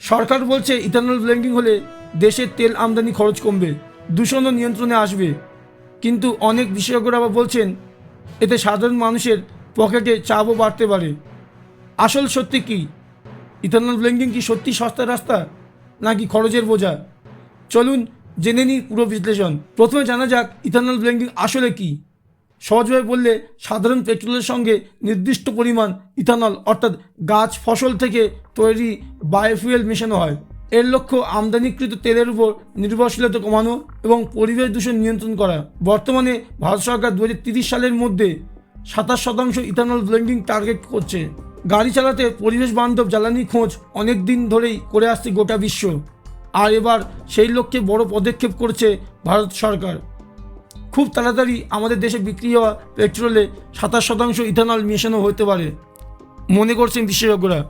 সরকার বলছে ethanol blending হলে দেশের তেল আমদানি খরচ কমবে দূষণও নিয়ন্ত্রণে আসবে। কিন্তু অনেক বিশেষজ্ঞরা আবার বলছেন, এতে সাধারণ মানুষের পকেটে চাপও বাড়তে পারে। আসল সত্যি কি? ইথানল ব্লেন্ডিং কি সত্যি সস্তা রাস্তা, নাকি খরচের বোঝা? চলুন জেনে নিই পুরো বিশ্লেষণ। প্রথমে জানা যাক ইথানল ব্লেন্ডিং আসলে কি। সহজভাবে বললে সাধারণ পেট্রোলের সঙ্গে নির্দিষ্ট পরিমাণ ইথানল, অর্থাৎ গাছ ফসল থেকে তৈরি বায়োফুয়েল মেশানো হয়। এর লক্ষ্য আমদানিকৃত তেলের উপর নির্ভরশীলতা কমানো এবং পরিবেশ দূষণ নিয়ন্ত্রণ করা। বর্তমানে ভারত সরকার দু সালের মধ্যে সাতাশ শতাংশ ইথানল ব্লেন্ডিং টার্গেট করছে। গাড়ি চালাতে পরিবেশ বান্ধব জ্বালানি খোঁজ অনেক দিন ধরেই করে আসছে গোটা বিশ্ব। আর এবার সেই লক্ষ্যে বড় পদক্ষেপ করছে ভারত সরকার। খুব তাড়াতাড়ি আমাদের দেশে বিক্রি হওয়া পেট্রোলে সাতাশ শতাংশ ইথানল মেশানো হতে পারে। মনে করছেন বিশেষজ্ঞরা।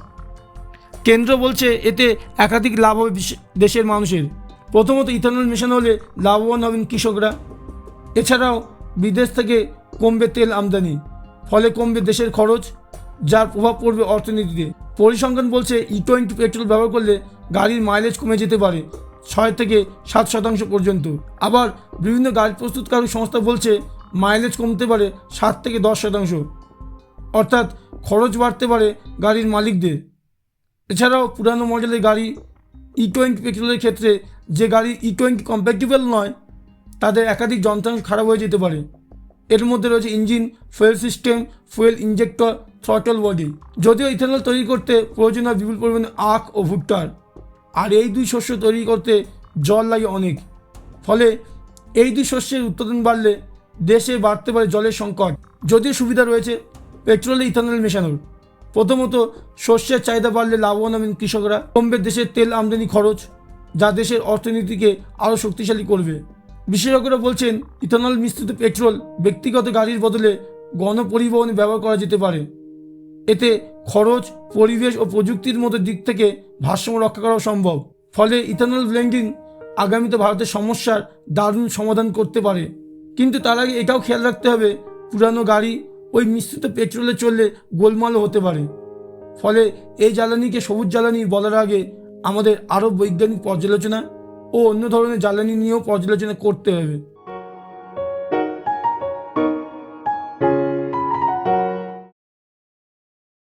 কেন্দ্র বলছে এতে একাধিক লাভ হবে দেশের মানুষের। প্রথমত ইথানল মেশানো হলে লাভবান হবেন কৃষকরা। এছাড়াও বিদেশ থেকে কমবে তেল আমদানি, ফলে কমবে দেশের খরচ, যার প্রভাব পড়বে অর্থনীতিতে। পরিসংখ্যান বলছে ই টোয়েন্টি পেট্রোল ব্যবহার করলে গাড়ির মাইলেজ কমে যেতে পারে। ছয় থেকে সাত শতাংশ পর্যন্ত। আবার বিভিন্ন গাড়ি প্রস্তুতকারক সংস্থা বলছে মাইলেজ কমতে পারে সাত থেকে দশ শতাংশ। অর্থাৎ খরচ বাড়তে পারে গাড়ির মালিকদের। এছাড়াও পুরানো মডেলের গাড়ি ই টোয়েন্টি পেট্রোলের ক্ষেত্রে যে গাড়ি ই টোয়েন্টি কম্প্যাটিবল নয়, তাদের একাধিক যন্ত্রাংশ খারাপ হয়ে যেতে পারে। এর মধ্যে রয়েছে engine fuel system fuel injector throttle body যদিও ইথানল তৈরি করতে প্রয়োজন হয় বিপুল পরিমাণে আখ ও ভুট্টার। আর এই দুই শস্য তৈরি করতে জল লাগে অনেক। ফলে এই দুই শস্যের উৎপাদন বাড়লে দেশে বাড়তে পারে জলের সংকট। যদিও সুবিধা রয়েছে, পেট্রোলে ইথানল মেশানোর। প্রথমত, শস্যের চাহিদা বাড়লে লাভবান হবেন কৃষকরা। কমবে দেশের তেল আমদানি খরচ, যা দেশের অর্থনীতিকে আরও শক্তিশালী করবে। বিশেষজ্ঞরা বলছেন, ইথানল মিশ্রিত পেট্রোল ব্যক্তিগত গাড়ির বদলে গণপরিবহনে ব্যবহার করা যেতে পারে। এতে খরচ, পরিবেশ ও প্রযুক্তির মতো দিক থেকে ভারসাম্য রক্ষা করা সম্ভব। ফলে ইথানল ব্লেন্ডিং আগামীতে ভারতের সমস্যার দারুণ সমাধান করতে পারে। কিন্তু তার আগে এটাও খেয়াল রাখতে হবে, পুরানো গাড়ি ওই মিশ্রিত পেট্রোলে চললে গোলমালও হতে পারে। ফলে এই জ্বালানিকে সবুজ জ্বালানি বলার আগে আমাদের আরও বৈজ্ঞানিক পর্যালোচনা ও অন্য ধরনের জ্বালানি নিয়েও পর্যালোচনা করতে হবে।